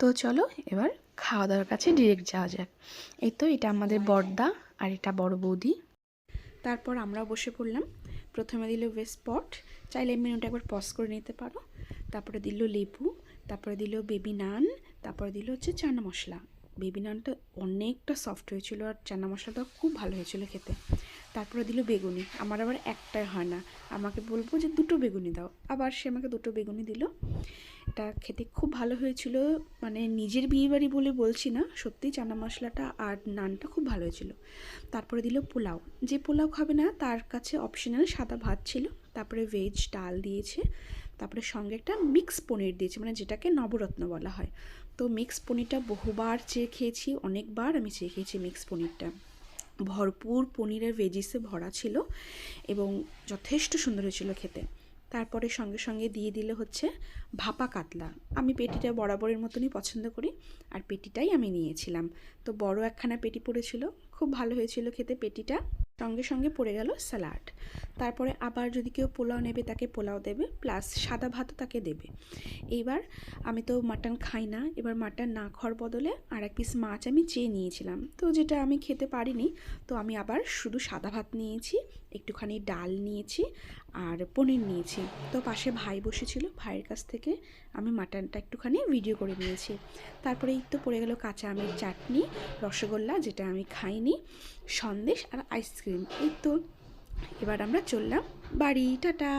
তো চলো এবার খাওয়া দাওয়ার কাছে ডিরেক্ট যাওয়া যাক। এই তো এটা আমাদের বড়দা আর এটা বড় বৌদি। তারপর আমরাও বসে পড়লাম। প্রথমে দিল ওয়েস্ট স্পট চাইলে মেনুটা একবার পজ করে নিতে পারো। তারপরে দিল লেবু, তারপরে দিল বেবি নান তারপরে দিল হচ্ছে চানা মশলা। বেবি নানটা অনেকটা সফট হয়েছিল আর চানা মশলাটা খুব ভালো হয়েছিল খেতে। তারপরে দিল বেগুনি। আমার আবার একটাই হয় না। আমাকে বলব যে দুটো বেগুনি দাও। আবার সে আমাকে দুটো বেগুনি দিল। এটা খেতে খুব ভালো হয়েছিল। মানে নিজের বিয়েবাড়ি বলে বলছি না, সত্যি চানা মশলাটা আর নানটা খুব ভালো হয়েছিল। তারপরে দিল পোলাও। যে পোলাও খাবে না, তার কাছে অপশনাল সাদা ভাত ছিল, তারপরে ভেজ ডাল দিয়েছে, তারপরে সঙ্গে একটা মিক্স পনির দিয়েছে মানে যেটাকে নবরত্ন বলা হয়। তো মিক্স পনিরটা বহুবার চেয়ে খেয়েছি, অনেকবার আমি চেয়ে খেয়েছি মিক্স পনিরটা। ভরপুর পনিরের ভেজিসে ভরা ছিল এবং যথেষ্ট সুন্দর হয়েছিল খেতে। তারপরে সঙ্গে সঙ্গে দিয়ে দিলে হচ্ছে ভাপা কাতলা। আমি পেটিটা বরাবরের মতনই পছন্দ করি আর পেটিটাই আমি নিয়েছিলাম। তো বড় একখানা পেটি পড়েছিল, খুব ভালো হয়েছিল খেতে পেটিটা। সঙ্গে সঙ্গে পড়ে গেল স্যালাড। তারপরে আবার যদি কেউ পোলাও নেবে তাকে পোলাও দেবে, প্লাস সাদা ভাতও তাকে দেবে। এইবার আমি তো মাটন খাই না, এবার মাটন না খাওয়ার বদলে আর এক পিস মাছ আমি চেয়ে নিয়েছিলাম। তো যেটা আমি খেতে পারিনি, তো আমি আবার শুধু সাদা ভাত নিয়েছি একটুখানি ডাল নিয়েছি আর পনির নিয়েছি। তো পাশে ভাই বসেছিল, ভাইয়ের কাছ থেকে আমি মাটনটা একটুখানি ভিডিও করে নিয়েছি। তারপরে এই তো পড়ে গেল কাঁচা আমের চাটনি, রসগোল্লা যেটা আমি খাইনি, সন্দেশ আর আইসক্রিম এই তো এবার আমরা চললাম। বাড়ি, টাটা!